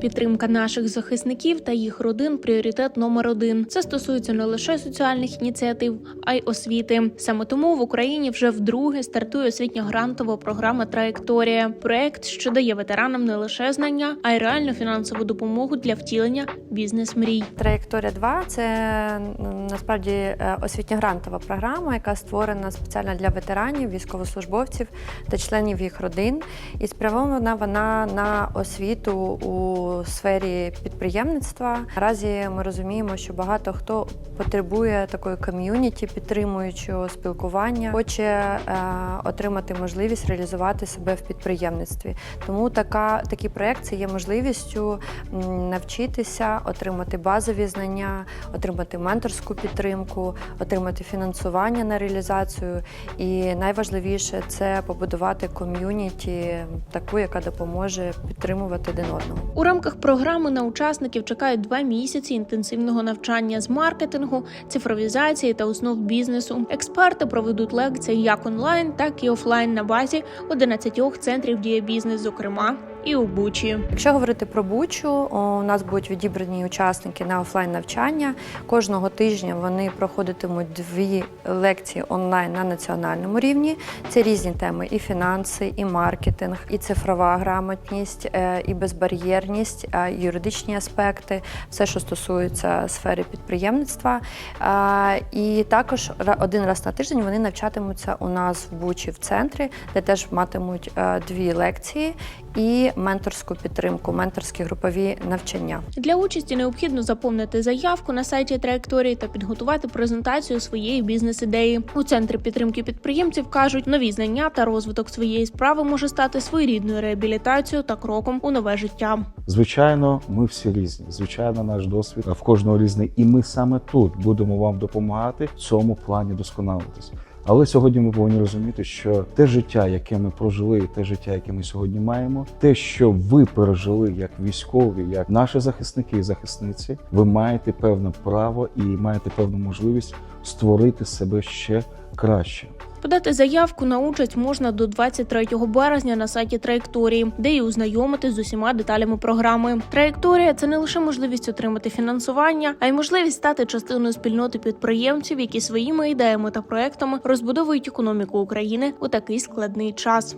Підтримка наших захисників та їх родин пріоритет номер один. Це стосується не лише соціальних ініціатив, а й освіти. Саме тому в Україні вже вдруге стартує освітня грантова програма Траєкторія. Проект, що дає ветеранам не лише знання, а й реальну фінансову допомогу для втілення бізнес-мрій. Траєкторія 2 це насправді е, освітня грантова програма, яка створена спеціально для ветеранів, військовослужбовців та членів їх родин. І спрямована вона на освіту у сфері підприємництва. Наразі ми розуміємо, що багато хто потребує такої ком'юніті, підтримуючого спілкування, хоче е, отримати можливість реалізувати себе в підприємництві. Тому така такий проект є можливістю навчитися, отримати базові знання, отримати менторську підтримку, отримати фінансування на реалізацію. І найважливіше це побудувати ком'юніті, таку, яка допоможе підтримувати один одного. Рамках програми на учасників чекають два місяці інтенсивного навчання з маркетингу, цифровізації та основ бізнесу. Експерти проведуть лекції як онлайн, так і офлайн на базі 11 центрів дія бізнес, зокрема і у Бучі. Якщо говорити про Бучу, у нас будуть відібрані учасники на офлайн навчання. Кожного тижня вони проходитимуть дві лекції онлайн на національному рівні. Це різні теми: і фінанси, і маркетинг, і цифрова грамотність, е, і безбар'єрність, е, і юридичні аспекти, все, що стосується сфери підприємництва. Е, І також один раз на тиждень вони навчатимуться у нас в Бучі в центрі, де теж матимуть дві лекції і менторську підтримку, менторські групові навчання. Для участі необхідно заповнити заявку на сайті траєкторії та підготувати презентацію своєї бізнес-ідеї. У центрі підтримки підприємців кажуть, нові знання та розвиток своєї справи може стати своєрідною реабілітацією та кроком у нове життя. Звичайно, ми всі різні. Звичайно, наш досвід в кожного різний, і ми саме тут будемо вам допомагати в цьому плані досконалитись. Але сьогодні ми повинні розуміти, що те життя, яке ми прожили, те життя, яке ми сьогодні маємо, те, що ви пережили як військові, як наші захисники і захисниці, ви маєте певне право і маєте певну можливість створити себе ще краще. Подати заявку на участь можна до 23 березня на сайті траєкторії, де і ознайомитись з усіма деталями програми. Траєкторія це не лише можливість отримати фінансування, а й можливість стати частиною спільноти підприємців, які своїми ідеями та проектами розбудовують економіку України у такий складний час.